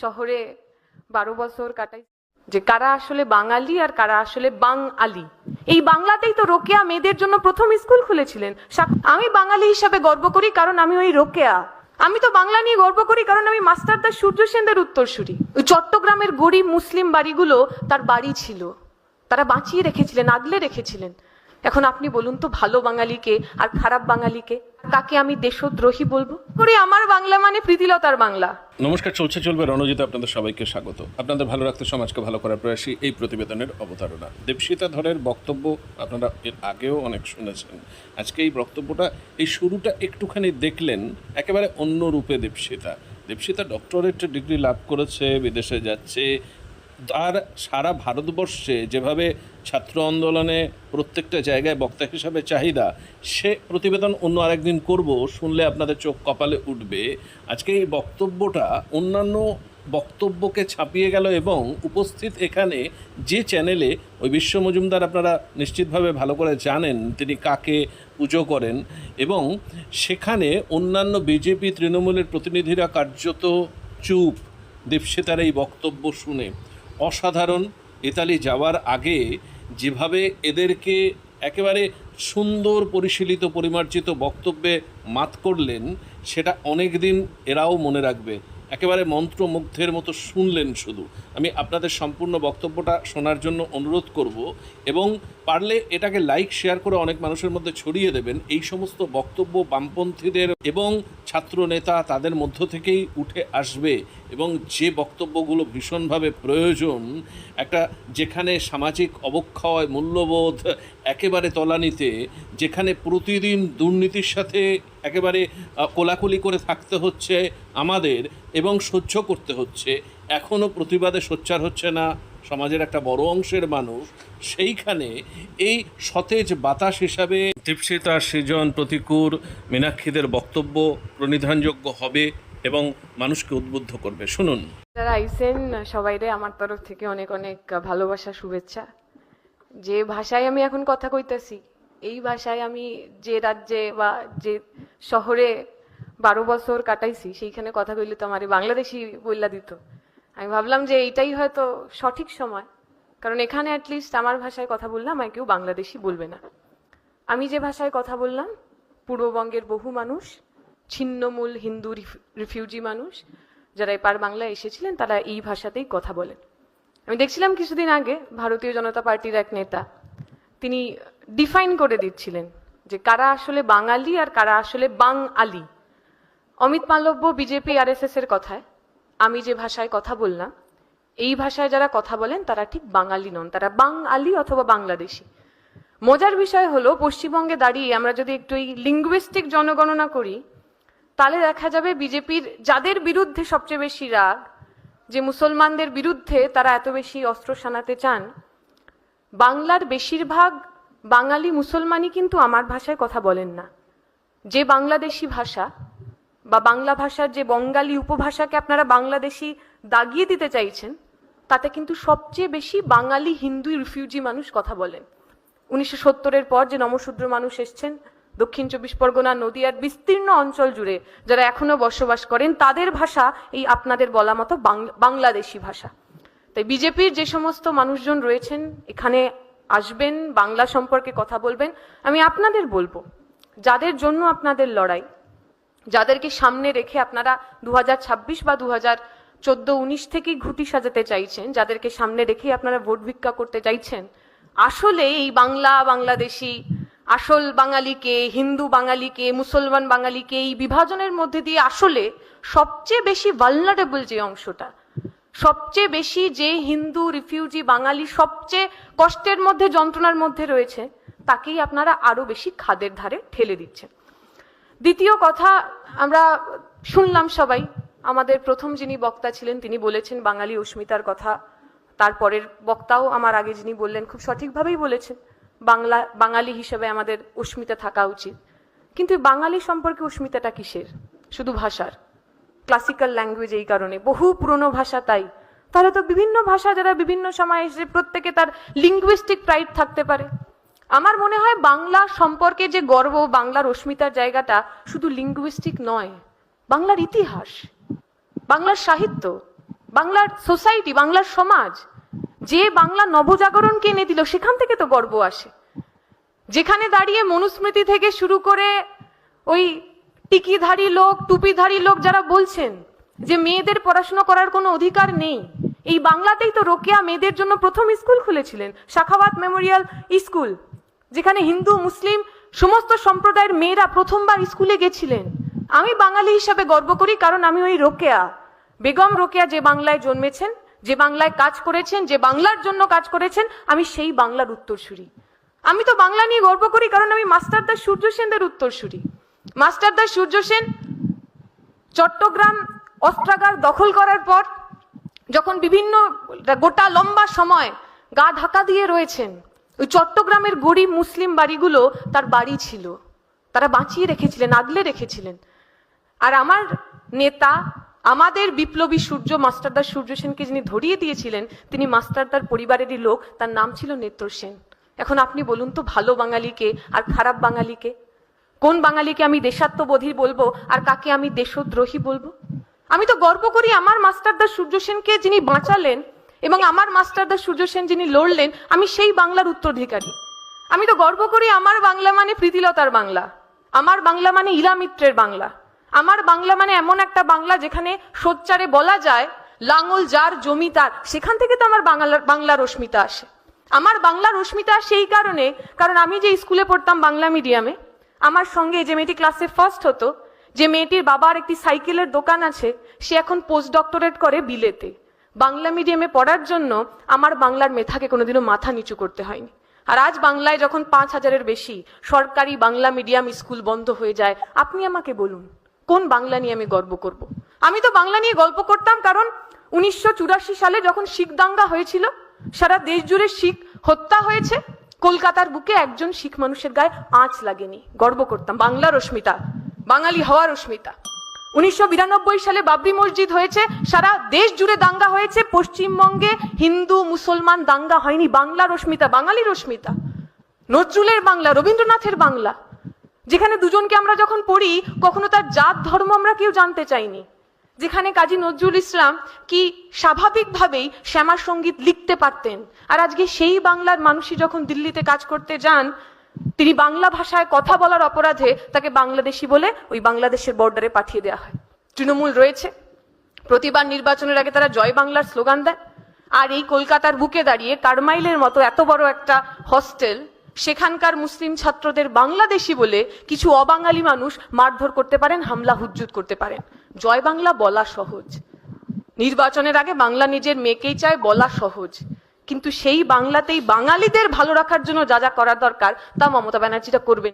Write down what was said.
শহরে বারো বছর কাটাই। যে কারা আসলে বাঙালি আর কারা আসলে বাং আলি। এই বাংলাতেই তো রোকেয়া মেয়েদের জন্য প্রথম স্কুল খুলেছিলেন। আমি বাঙালি হিসাবে গর্ব করি কারণ আমি ওই রোকেয়া। আমি তো বাংলা নিয়ে গর্ব করি কারণ আমি মাস্টারদার সূর্য সেনদের উত্তরসূরি। চট্টগ্রামের গরিব মুসলিম বাড়িগুলো তার বাড়ি ছিল। তারা বাঁচিয়ে রেখেছিলেন, আগলে রেখেছিলেন। এখন আপনি বলুন তো ভালো বাঙালিকে আর খারাপ বাঙালিকে? কাকে আমি দেশদ্রোহী বলব? করে আমার বাংলা মানে প্রীতিলতার বাংলা। নমস্কার, চলছে, চলবে রণজিতে আপনাদের সবাইকে স্বাগত। আপনাদের ভালো রাখতে, সমাজকে ভালো করার প্রয়াসই এই প্রতিবেদনের অবতারণা। দেবসীতা ধরের বক্তব্য আপনারা এর আগেও অনেক শুনেছেন। আজকে এই বক্তব্যটা, এই শুরুটা একটুখানি দেখলেন একেবারে অন্য রূপে দেবসীতা। দেবসীতা ডক্টরেট ডিগ্রি লাভ করেছে, বিদেশে যাচ্ছে। তার সারা ভারতবর্ষে যেভাবে ছাত্র আন্দোলনে প্রত্যেকটা জায়গায় বক্তা হিসাবে চাহিদা, সে প্রতিবেদন অন্য আরেকদিন করব, শুনলে আপনাদের চোখ কপালে উঠবে। আজকে এই বক্তব্যটা অন্যান্য বক্তব্যকে ছাপিয়ে গেল এবং উপস্থিত এখানে যে চ্যানেলে, ওই বিশ্ব মজুমদার আপনারা নিশ্চিতভাবে ভালো করে জানেন তিনি কাকে পুজো করেন এবং সেখানে অন্যান্য বিজেপি তৃণমূলের প্রতিনিধিরা কার্যত চুপ। দীপশিতার এই বক্তব্য শুনে অসাধারণ ইতালি যাওয়ার আগে যেভাবে এদেরকে একেবারে সুন্দর পরিশীলিত, পরিমার্জিত বক্তব্যে মাত করলেন, সেটা অনেক দিন এরাও মনে রাখবে। একেবারে মন্ত্রমুগ্ধের মতো শুনলেন শুধু। আমি আপনাদের সম্পূর্ণ বক্তব্যটা শোনার জন্য অনুরোধ করব এবং পারলে এটাকে লাইক, শেয়ার করে অনেক মানুষের মধ্যে ছড়িয়ে দেবেন। এই সমস্ত বক্তব্য বামপন্থীদের এবং ছাত্র নেতা তাদের মধ্য থেকেই উঠে আসবে। এবং যে বক্তব্যগুলো ভীষণভাবে প্রয়োজন, একটা যেখানে সামাজিক অবক্ষয়, মূল্যবোধ একেবারে তলানিতে, যেখানে প্রতিদিন দুর্নীতির সাথে একেবারে কোলাকুলি করে থাকতে হচ্ছে আমাদের এবং সহ্য করতে হচ্ছে এখনও প্রতিবাদে সোচ্চার হচ্ছে না সমাজের একটা বড় অংশের মানুষ, সেইখানে এই সতেজ বাতাস হিসাবে দীপশিতা, সৃজন, প্রতিকূর, মীনাক্ষীদের বক্তব্য প্রণিধানযোগ্য হবে। এবং মানুষকে উদ্বুদ্ধ করবে। শুনুন। যারা আইসেন সবাইরে আমার তরফ থেকে অনেক অনেক ভালোবাসা, শুভেচ্ছা। যে ভাষায় আমি এখন কথা কইতেছি, এই ভাষায় আমি যে রাজ্যে বা যে শহরে বারো বছর কাটাইছি, সেইখানে কথা কইলে তো আমার বাংলাদেশি বইলা দিত। আমি ভাবলাম যে এইটাই হয়তো সঠিক সময়, কারণ এখানে অ্যাটলিস্ট আমার ভাষায় কথা বললাম আর কেউ বাংলাদেশি বলবে না। আমি যে ভাষায় কথা বললাম, পূর্ববঙ্গের বহু মানুষ ছিন্নমূল হিন্দু রিফ- রিফিউজি মানুষ যারা এপার বাংলায় এসেছিলেন, তারা এই ভাষাতেই কথা বলেন। আমি দেখছিলাম কিছুদিন আগে ভারতীয় জনতা পার্টির এক নেতা, তিনি ডিফাইন করে দিচ্ছিলেন যে কারা আসলে বাঙালি আর কারা আসলে বাং আলি। অমিত মালব্য বিজেপি আর এর কথায়, আমি যে ভাষায় কথা বললাম, এই ভাষায় যারা কথা বলেন, তারা ঠিক বাঙালি নন, তারা বাং আলি অথবা বাংলাদেশি। মজার বিষয় হলো, পশ্চিমবঙ্গে দাঁড়িয়ে আমরা যদি একটু এই লিঙ্গুইস্টিক জনগণনা করি তাহলে দেখা যাবে বিজেপির যাদের বিরুদ্ধে সবচেয়ে বেশি রাগ, যে মুসলমানদের বিরুদ্ধে তারা এত বেশি অস্ত্র শানাতে চান। বাংলার বেশিরভাগ বাঙালি মুসলমানই কিন্তু আমার ভাষায় কথা বলেন না। যে বাংলাদেশি ভাষা বা বাংলা ভাষার যে বঙ্গালী উপভাষাকে আপনারা বাংলাদেশি দাগিয়ে দিতে চাইছেন, তাতে কিন্তু সবচেয়ে বেশি বাঙালি হিন্দু রিফিউজি মানুষ কথা বলেন। উনিশশো সত্তরের পর যে নমশূদ্র মানুষ এসছেন দক্ষিণ চব্বিশ পরগনা নদীয়ার বিস্তীর্ণ অঞ্চল জুড়ে যারা এখনও বসবাস করেন, তাদের ভাষা এই আপনাদের বলা মতো বাংলাদেশি ভাষা। তাই বিজেপির যে সমস্ত মানুষজন রয়েছেন, এখানে আসবেন, বাংলা সম্পর্কে কথা বলবেন, আমি আপনাদের বলব, যাদের জন্য আপনাদের লড়াই, যাদেরকে সামনে রেখে আপনারা দু হাজার ছাব্বিশ বা দু হাজার চোদ্দ উনিশ থেকেই ঘুটি সাজাতে চাইছেন, যাদেরকে সামনে রেখেই আপনারা ভোট ভিক্ষা করতে চাইছেন, আসলে এই বাংলা, বাংলাদেশি আসল বাঙালিকে, হিন্দু বাঙালিকে, মুসলমান বাঙালিকে এই বিভাজনের মধ্যে দিয়ে আসলে সবচেয়ে বেশি ভালনারেবল যে অংশটা, সবচেয়ে বেশি যে হিন্দু রিফিউজি বাঙালি সবচেয়ে কষ্টের মধ্যে, যন্ত্রণার মধ্যে রয়েছে, তাকেই আপনারা আরও বেশি খাদের ধারে ঠেলে দিচ্ছেন। দ্বিতীয় কথা, আমরা শুনলাম সবাই, আমাদের প্রথম যিনি বক্তা ছিলেন, তিনি বলেছেন বাঙালি অস্মিতার কথা, তারপরের বক্তাও আমার আগে যিনি বললেন, খুব সঠিকভাবেই বলেছেন। বাংলা, বাঙালি হিসেবে আমাদের অস্মিতা থাকা উচিত। কিন্তু বাঙালি সম্পর্কে অস্মিতাটা কিসের? শুধু ভাষার। ক্লাসিক্যাল ল্যাঙ্গুয়েজ এই কারণে। বহু পুরনো ভাষা তাই। তাহলে তো বিভিন্ন ভাষা যারা বিভিন্ন সময় এসে প্রত্যেকে তার লিঙ্গুইস্টিক প্রাইড থাকতে পারে। আমার মনে হয় বাংলা সম্পর্কে যে গর্ব, বাংলার অস্মিতার জায়গাটা শুধু লিঙ্গুইস্টিক নয়। বাংলার ইতিহাস, বাংলার সাহিত্য, বাংলার সোসাইটি বাংলার সমাজ যে বাংলা নবজাগরণকে এনে দিল, সেখান থেকে তো গর্ব আসে। যেখানে দাঁড়িয়ে মনুস্মৃতি থেকে শুরু করে ওই টিকিধারী লোক, টুপিধারী লোক যারা বলছেন যে মেয়েদের পড়াশোনা করার কোনো অধিকার নেই, এই বাংলাতেই তো রোকেয়া মেয়েদের জন্য প্রথম স্কুল খুলেছিলেন শাখাওয়াত মেমোরিয়াল স্কুল, যেখানে হিন্দু, মুসলিম সমস্ত সম্প্রদায়ের মেয়েরা প্রথমবার স্কুলে গেছিলেন। আমি বাঙালি হিসাবে গর্ব করি, কারণ আমি ওই রোকেয়া, বেগম রোকেয়া যে বাংলায় জন্মেছেন যে বাংলায় কাজ করেছেন, যে বাংলার জন্য কাজ করেছেন, আমি সেই বাংলার উত্তরসূরি। আমি তো বাংলা নিয়ে গর্ব করি, কারণ আমি মাস্টারদা সূর্য সেনদের উত্তরসূরি। মাস্টারদা সূর্য সেন চট্টগ্রাম অস্ত্রাগার দখল করার পর যখন বিভিন্ন গোটা লম্বা সময় গা ঢাকা দিয়ে রয়েছেন, ওই চট্টগ্রামের গরিব মুসলিম বাড়িগুলো তার বাড়ি ছিল। তারা বাঁচিয়ে রেখেছিলেন, আগলে রেখেছিলেন। আর আমার নেতা আমাদের বিপ্লবী সূর্য, মাস্টারদার সূর্য সেনকে যিনি ধরিয়ে দিয়েছিলেন, তিনি মাস্টারদার পরিবারেরই লোক, তার নাম ছিল নেত্র সেন। এখন আপনি বলুন তো, ভালো বাঙালিকে আর খারাপ বাঙালিকে? কোন বাঙালিকে আমি দেশাত্মবোধী বলব আর কাকে আমি দেশদ্রোহী বলব? আমি তো গর্ব করি আমার মাস্টারদা সূর্য সেনকে যিনি বাঁচালেন এবং আমার মাস্টারদার সূর্য সেন যিনি লড়লেন, আমি সেই বাংলার উত্তরাধিকারী। আমি তো গর্ব করি আমার বাংলা মানে প্রীতিলতার বাংলা। আমার বাংলা মানে ইলা মিত্রের বাংলা। আমার বাংলা মানে এমন একটা বাংলা যেখানে সোচ্চারে বলা যায়, লাঙল যার জমি তার। সেখান থেকে তো আমার বাংলার বাংলা রশ্মিতা আসে। আমার বাংলা রশ্মিতা সেই কারণে, কারণ আমি যে স্কুলে পড়তাম বাংলা মিডিয়ামে, আমার সঙ্গে যে মেয়েটি ক্লাসে ফার্স্ট হতো, যে মেয়েটির বাবার একটি সাইকেলের দোকান আছে, সে এখন পোস্ট ডক্টরেট করে বিলেতে। বাংলা মিডিয়ামে পড়ার জন্য আমার বাংলার মেথাকে কোনোদিনও মাথা নিচু করতে হয়নি। আর আজ বাংলায় যখন পাঁচ হাজারের বেশি সরকারি বাংলা মিডিয়াম স্কুল বন্ধ হয়ে যায়, আপনি আমাকে বলুন। কোন বাংলা নিয়ে আমি গর্ব করব। আমি তো বাংলা নিয়ে গল্প করতাম কারণ উনিশশো চুরাশি সালে যখন শিখ দাঙ্গা হয়েছিল, সারা দেশ জুড়ে শিখ হত্যা হয়েছে, কলকাতার বুকে একজন শিখ মানুষের গায়ে আঁচ লাগেনি। গর্ব করতাম। বাংলা রশ্মিতা, বাঙালি হওয়া রশ্মিতা। উনিশশো সালে বাবরি মসজিদ হয়েছে, সারা দেশ জুড়ে দাঙ্গা হয়েছে, পশ্চিমবঙ্গে হিন্দু, মুসলমান দাঙ্গা হয়নি। বাংলা রশ্মিতা, বাঙালি রশ্মিতা। নজরুলের বাংলা, রবীন্দ্রনাথের বাংলা যেখানে দুজনকে আমরা যখন পড়ি, কখনো তার জাত, ধর্ম আমরা কেউ জানতে চাইনি। যেখানে কাজী নজরুল ইসলাম কি স্বাভাবিকভাবেই শ্যামা সংগীত লিখতে পারতেন। আর আজকে সেই বাংলার মানুষই যখন দিল্লিতে কাজ করতে যান, তিনি বাংলা ভাষায় কথা বলার অপরাধে তাকে বাংলাদেশি বলে ওই বাংলাদেশের বর্ডারে পাঠিয়ে দেওয়া হয়। তৃণমূল রয়েছে। প্রতিবার নির্বাচনের আগে তারা জয় বাংলার স্লোগান দেয়। আর এই কলকাতার বুকে দাঁড়িয়ে কারমাইলের মতো এত বড় একটা হস্টেল সেখানকার মুসলিম ছাত্রদের বাংলাদেশি বলে কিছু অবাঙালি মানুষ মারধর করতে পারেন, হামলা, হুজ্জুত করতে পারেন। জয় বাংলা বলা সহজ। নির্বাচনের আগে বাংলা নিজের মেয়েকেই চায় বলা সহজ। কিন্তু সেই বাংলাতেই বাঙালিদের ভালো রাখার জন্য যা যা করার দরকার, তা মমতা ব্যানার্জিটা করবেন।